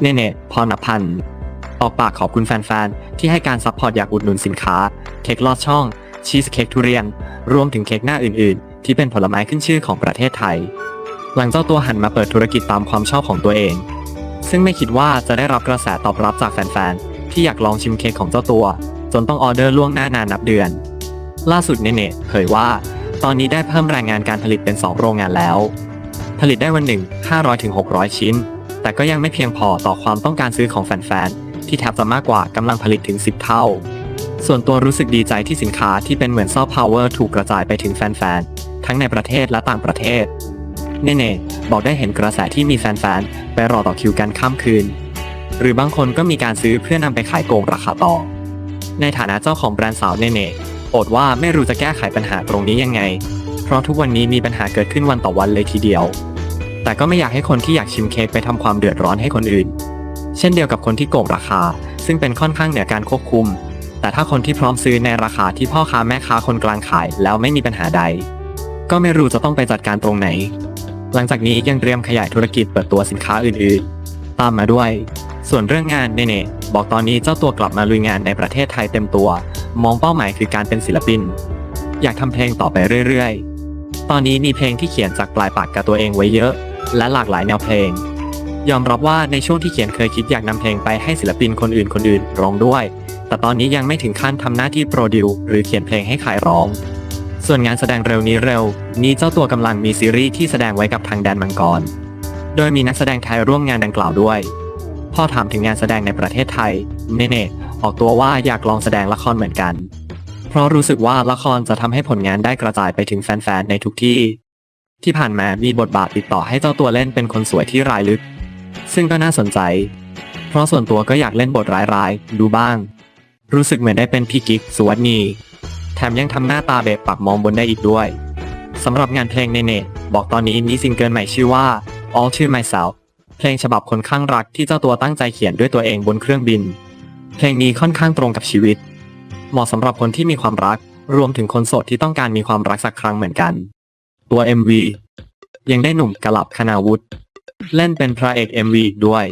เนเนตพรณพันธ์ออกปากขอบคุณแฟนๆ ที่ให้การซัพพอร์ตอยากอุดหนุนสินค้า เค้กลอดช่อง ชีสเค้กทุเรียน รวมถึงเค้กหน้าอื่นๆ ที่เป็นผลไม้ขึ้นชื่อของประเทศไทย หลังเจ้าตัวหันมาเปิดธุรกิจตามความชอบของตัวเอง ซึ่งไม่คิดว่าจะได้รับกระแสตอบรับจากแฟนๆ ที่อยากลองชิมเค้กของเจ้าตัว จนต้องออเดอร์ล่วงหน้านานนับเดือน ล่าสุดเนเน่เผยว่า ตอนนี้ได้เพิ่มแรงงานการผลิตเป็น 2 โรงงานแล้ว ผลิตได้วันหนึ่ง500-600 ชิ้น แต่ก็ยังไม่เพียงพอต่อความต้องการซื้อของแฟนๆ ที่แทบจะมากกว่ากำลังผลิตถึง 10 เท่า ส่วนตัวรู้สึกดีใจที่สินค้าที่เป็นเหมือนซอฟต์พาวเวอร์ถูกกระจายไปถึงแฟนๆ ทั้งในประเทศและต่างประเทศ เนเน่บอกได้เห็นกระแสที่มีแฟนๆ ไปรอต่อคิวกันข้ามคืน หรือบางคนก็มีการซื้อเพื่อนำไปขายโกงราคาต่อ ในฐานะเจ้าของแบรนด์สาวเนเน่โอดว่าไม่รู้จะแก้ไขปัญหาตรงนี้ยังไง เพราะทุกวันนี้มีปัญหาเกิดขึ้นวันต่อวันเลยทีเดียว แต่ก็ไม่อยากให้คนที่อยากชิมเค้กไปทำความเดือดร้อนให้คนอื่น เช่นเดียวกับคนที่โกงราคา ซึ่งเป็นค่อนข้างเหนือการควบคุม แต่ถ้าคนที่พร้อมซื้อในราคาที่พ่อค้าแม่ค้าคนกลางขายแล้วไม่มีปัญหาใด ก็ไม่รู้จะต้องไปจัดการตรงไหน หลังจากนี้ยังเตรียมขยายธุรกิจเปิดตัวสินค้าอื่นๆ ตามมาด้วย ส่วนเรื่องงานเนเน่บอกตอนนี้เจ้าตัวกลับมาลุยงานในประเทศไทยเต็มตัว มองเป้าหมายคือการเป็นศิลปิน อยากทำเพลงต่อไปเรื่อยๆ ตอนนี้มีเพลงที่เขียนจากปลายปากกับตัวเองไว้เยอะ และหลากหลายแนวเพลง ยอมรับว่าในช่วงที่เขียนเคยคิดอยากนำเพลงไปให้ศิลปินคนอื่นคนอื่นร้องด้วย แต่ตอนนี้ยังไม่ถึงขั้นทำหน้าที่โปรดิวหรือเขียนเพลงให้ขายร้อง ส่วนงานแสดงเร็วนี้เร็ว นี้เจ้าตัวกำลังมีซีรีส์ที่แสดงไว้กับทางแดนมังกร โดยมีนักแสดงไทยร่วมงานดังกล่าวด้วยพอถามถึงงานแสดงในประเทศไทยเนเน่ออกตัวว่าอยากลองแสดงละครเหมือนกัน เพราะรู้สึกว่าละครจะทำให้ผลงานได้กระจายไปถึงแฟนๆในทุกที่ ที่ผ่านมามีบทบาทติดต่อให้เจ้าตัวเล่นเป็นคนสวยที่รายลึก ซึ่งก็น่าสนใจ เพราะส่วนตัวก็อยากเล่นบทร้ายๆ ดูบ้าง รู้สึกเหมือนได้เป็นพี่กิ๊กสุวัสนีแถมยังทำหน้าตาเบะปากมองบนได้อีกด้วยสำหรับงานเพลงในเน็ตบอกตอนนี้มีซิงเกิลใหม่ชื่อว่า All to Myself เพลงฉบับคนข้างรักที่เจ้าตัวตั้งใจเขียนด้วยตัวเองบนเครื่องบิน เพลงนี้ค่อนข้างตรงกับชีวิต เหมาะสำหรับคนที่มีความรัก รวมถึงคนโสดที่ต้องการมีความรักสักครั้งเหมือนกัน ตัว MV ยังได้หนุ่มกลับคณาวุฒิเล่นเป็นพระเอก MV อีกด้วย